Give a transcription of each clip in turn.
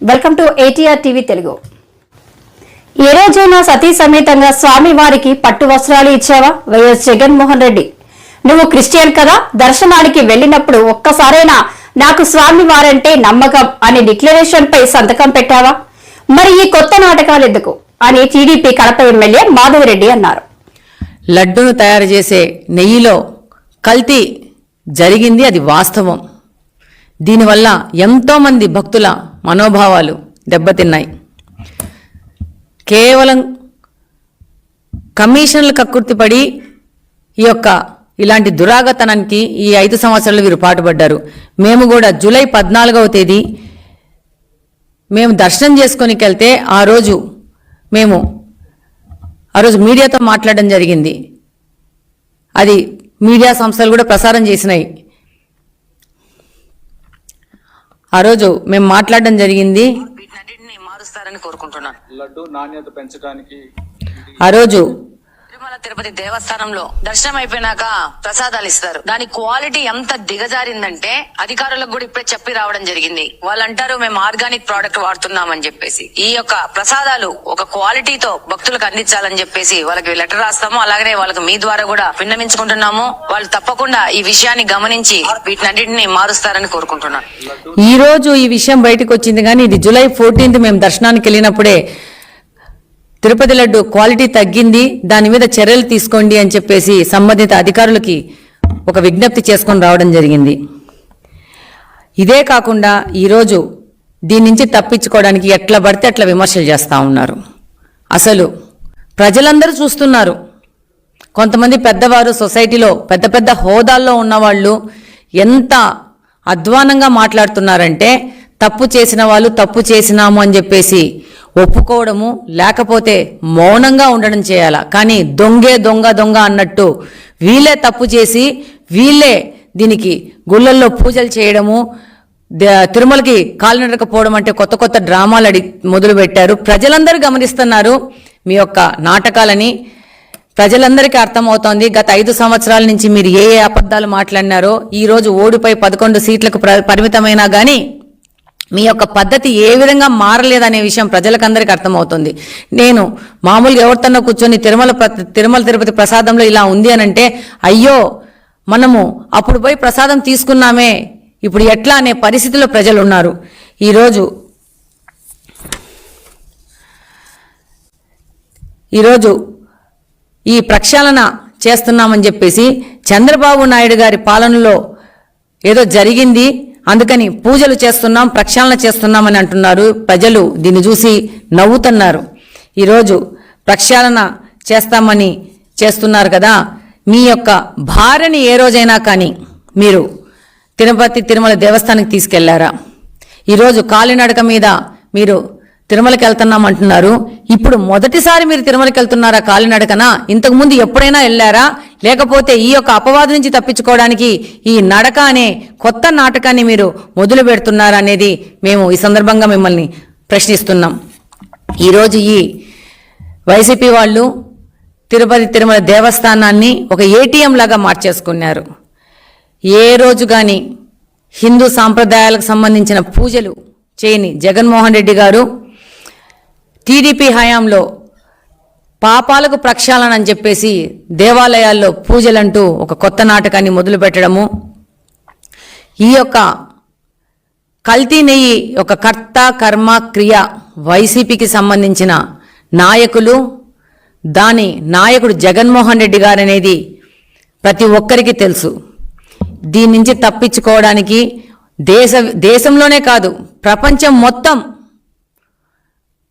Welcome to ATR TV Telugu. ఏ రోజైనా సతీ సమేతంగా స్వామి వారికి పట్టు వస్త్రాలు ఇచ్చావా? వైఎస్ జగన్మోహన్ రెడ్డి. నువ్వు క్రిస్టియన్ కదా దర్శనానికి వెళ్ళినప్పుడు ఒక్కసారైనా నాకు స్వామి వారంటే నమ్మకం అనే డిక్లరేషన్ పై సంతకం పెట్టావా? మరి ఈ కొత్త నాటకాలు ఎందుకు? అని టీడీపీ కడప ఎమ్మెల్యే మాధవరెడ్డి అన్నారు. లడ్డును తయారు చేసే నెయ్యిలో కల్తీ జరిగింది అది వాస్తవం. దీనివల్ల ఎంతోమంది భక్తుల మనోభావాలు దెబ్బతిన్నాయి. కేవలం కమిషన్లు కక్కుర్తిపడి ఈ యొక్క ఇలాంటి దురాగతనానికి ఈ ఐదు సంవత్సరాలు వీరు పాటుపడ్డారు. మేము కూడా జూలై పద్నాలుగవ తేదీ మేము దర్శనం చేసుకొనికి వెళ్తే ఆ రోజు మేము ఆ రోజు మీడియాతో మాట్లాడడం జరిగింది. అది మీడియా సంస్థలు కూడా ప్రసారం చేసినాయి. ఆ రోజు మేము మాట్లాడడం జరిగింది. మారుస్తారని కోరుకుంటున్నాను. లడ్డు నాణ్యత పెంచడానికి ఆ రోజు తిరుపతి దేవస్థానంలో దర్శనం అయిపోయినాక ప్రసాదాలు ఇస్తారు. దాని క్వాలిటీ ఎంత దిగజారిందంటే అధికారులకు కూడా ఇప్పుడే చెప్పి రావడం జరిగింది. వాళ్ళు అంటారు మేము ఆర్గానిక్ ప్రోడక్ట్ వాడుతున్నామని చెప్పేసి. ఈ యొక్క ప్రసాదాలు ఒక క్వాలిటీతో భక్తులకు అందించాలని చెప్పేసి వాళ్ళకి లెటర్ రాస్తాము. అలాగనే వాళ్ళకి మీ ద్వారా కూడా విన్నవించుకుంటున్నాము. వాళ్ళు తప్పకుండా ఈ విషయాన్ని గమనించి వీటినన్నింటిని మారుస్తారని కోరుకుంటున్నాను. ఈ రోజు ఈ విషయం బయటకు వచ్చింది కానీ ఇది జూలై ఫోర్టీన్త్ మేము దర్శనానికి వెళ్ళినప్పుడే తిరుపతి లడ్డు క్వాలిటీ తగ్గింది దాని మీద చర్యలు తీసుకోండి అని చెప్పేసి సంబంధిత అధికారులకి ఒక విజ్ఞప్తి చేసుకొని రావడం జరిగింది. ఇదే కాకుండా ఈరోజు దీని నుంచి తప్పించుకోవడానికి ఎట్లా పడితే అట్లా విమర్శలు చేస్తూ ఉన్నారు. అసలు ప్రజలందరూ చూస్తున్నారు. కొంతమంది పెద్దవారు సొసైటీలో పెద్ద పెద్ద హోదాల్లో ఉన్నవాళ్ళు ఎంత అధ్వానంగా మాట్లాడుతున్నారంటే తప్పు చేసిన వాళ్ళు తప్పు చేసినాము అని చెప్పేసి ఒప్పుకోవడము లేకపోతే మౌనంగా ఉండడం చేయాలా? కానీ దొంగే దొంగ దొంగ అన్నట్టు వీళ్ళే తప్పు చేసి వీళ్ళే దీనికి గుళ్ళల్లో పూజలు చేయడము ద- తిరుమలకి కాలినడకపోవడం అంటే కొత్త కొత్త డ్రామాలు అడి మొదలుపెట్టారు. ప్రజలందరూ గమనిస్తున్నారు మీ యొక్క నాటకాలని. ప్రజలందరికీ అర్థమవుతోంది గత ఐదు సంవత్సరాల నుంచి మీరు ఏ ఏ అబద్ధాలు మాట్లాడినారో ఈ రోజు ఓడిపై పదకొండు సీట్లకు ప్ర- పరిమితమైనా గానీ మీ యొక్క పద్ధతి ఏ విధంగా మారలేదనే విషయం ప్రజలకందరికీ అర్థమవుతుంది. నేను మామూలుగా ఎవరితోనో కూర్చొని తిరుమల తిరుమల తిరుపతి ప్రసాదంలో ఇలా ఉంది అని అంటే అయ్యో మనము అప్పుడు పోయి ప్రసాదం తీసుకున్నామే ఇప్పుడు ఎట్లా అనే పరిస్థితిలో ప్రజలు ఉన్నారు ఈరోజు ఈరోజు ఈ ప్రక్షాళన చేస్తున్నామని చెప్పేసి చంద్రబాబు నాయుడు గారి పాలనలో ఏదో జరిగింది అందుకని పూజలు చేస్తున్నాం ప్రక్షాళన చేస్తున్నామని అంటున్నారు. ప్రజలు దీన్ని చూసి నవ్వుతున్నారు. ఈరోజు ప్రక్షాళన చేస్తామని చేస్తున్నారు కదా. మీ యొక్క భార్యని ఏ రోజైనా కానీ మీరు తిరుపతి తిరుమల దేవస్థానానికి తీసుకెళ్ళారా? ఈరోజు కాలినడక మీద మీరు తిరుమలకి వెళ్తున్నాం అంటున్నారు. ఇప్పుడు మొదటిసారి మీరు తిరుమలకి వెళ్తున్నారా కాలినడకన ఇంతకుముందు ఎప్పుడైనా వెళ్ళారా? లేకపోతే ఈ యొక్క అపవాదు నుంచి తప్పించుకోవడానికి ఈ నడక అనే కొత్త నాటకాన్ని మీరు మొదలు పెడుతున్నారా అనేది మేము ఈ సందర్భంగా మిమ్మల్ని ప్రశ్నిస్తున్నాం. ఈరోజు ఈ వైసీపీ వాళ్ళు తిరుపతి తిరుమల దేవస్థానాన్ని ఒక ఏటీఎం లాగా మార్చేసుకున్నారు. ఏ రోజు కానీ హిందూ సాంప్రదాయాలకు సంబంధించిన పూజలు చేయని జగన్మోహన్ రెడ్డి గారు టీడీపీ హయాంలో పాపాలకు ప్రక్షాళన అని చెప్పేసి దేవాలయాల్లో పూజలంటూ ఒక కొత్త నాటకాన్ని మొదలుపెట్టడము. ఈ యొక్క కల్తీ నెయ్యి ఒక కర్త కర్మ క్రియ వైసీపీకి సంబంధించిన నాయకులు దాని నాయకుడు జగన్మోహన్ రెడ్డి గారు అనేది ప్రతి ఒక్కరికి తెలుసు. దీని నుంచి తప్పించుకోవడానికి దేశ దేశంలోనే కాదు ప్రపంచం మొత్తం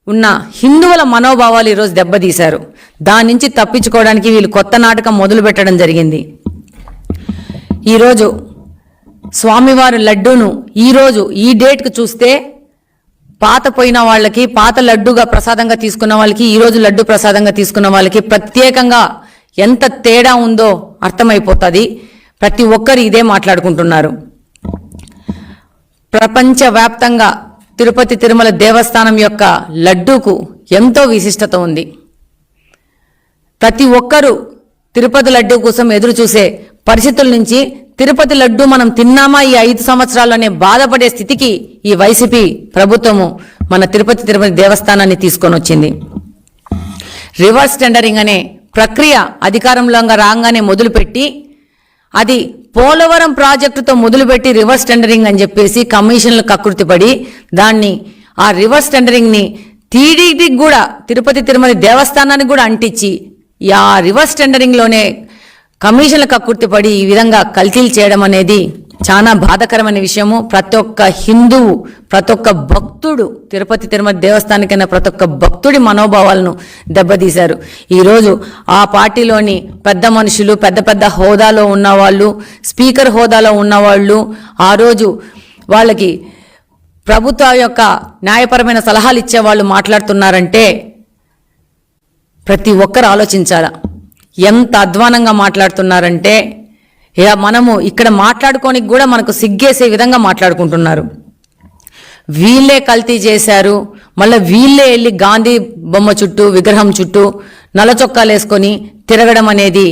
ఉన్న హిందువుల మనోభావాలు ఈరోజు దెబ్బతీశారు. దాని నుంచి తప్పించుకోవడానికి వీళ్ళు కొత్త నాటకం మొదలు పెట్టడం జరిగింది. ఈరోజు స్వామివారి లడ్డూను ఈరోజు ఈ డేట్కు చూస్తే పాత పోయిన వాళ్ళకి పాత లడ్డుగా ప్రసాదంగా తీసుకున్న వాళ్ళకి ఈరోజు లడ్డు ప్రసాదంగా తీసుకున్న వాళ్ళకి ప్రత్యేకంగా ఎంత తేడా ఉందో అర్థమైపోతుంది. ప్రతి ఒక్కరు ఇదే మాట్లాడుకుంటున్నారు. ప్రపంచవ్యాప్తంగా తిరుపతి తిరుమల దేవస్థానం యొక్క లడ్డూకు ఎంతో విశిష్టత ఉంది. ప్రతి ఒక్కరూ తిరుపతి లడ్డూ కోసం ఎదురు చూసే పరిస్థితుల నుంచి తిరుపతి లడ్డు మనం తిన్నామా ఈ ఐదు సంవత్సరాల్లోనే బాధపడే స్థితికి ఈ వైసీపీ ప్రభుత్వము మన తిరుపతి తిరుపతి దేవస్థానాన్ని తీసుకొని వచ్చింది. రివర్స్ టెండరింగ్ అనే ప్రక్రియ అధికారంలో రాగానే మొదలుపెట్టి అది పోలవరం ప్రాజెక్టుతో మొదలుపెట్టి రివర్స్ టెండరింగ్ అని చెప్పేసి కమిషన్లు కకృతిపడి దాన్ని ఆ రివర్స్ టెండరింగ్ని టీడీపీకి కూడా తిరుపతి తిరుమల దేవస్థానానికి కూడా అంటించి ఆ రివర్స్ టెండరింగ్లోనే కమిషన్లు కమిషన్ల కకృతిపడి ఈ విధంగా కల్తీలు చేయడం అనేది చాలా బాధకరమైన విషయము. ప్రతి ఒక్క హిందువు ప్రతి ఒక్క భక్తుడు తిరుపతి తిరుమల దేవస్థానికైనా ప్రతి ఒక్క భక్తుడి మనోభావాలను దెబ్బతీశారు. ఈరోజు ఆ పార్టీలోని పెద్ద మనుషులు పెద్ద పెద్ద హోదాలో ఉన్నవాళ్ళు స్పీకర్ హోదాలో ఉన్నవాళ్ళు ఆ రోజు వాళ్ళకి ప్రభుత్వ యొక్క న్యాయపరమైన సలహాలు ఇచ్చే వాళ్ళు మాట్లాడుతున్నారంటే ప్రతి ఒక్కరు ఆలోచించాల? ఎంత అధ్వానంగా మాట్లాడుతున్నారంటే ఇక మనము ఇక్కడ మాట్లాడుకోనికి కూడా మనకు సిగ్గేసే విధంగా మాట్లాడుకుంటున్నారు. వీళ్ళే కల్తీ చేశారు మళ్ళీ వీళ్ళే వెళ్ళి గాంధీ బొమ్మ చుట్టూ విగ్రహం చుట్టూ నల్ల చొక్కాలు వేసుకొని తిరగడం అనేది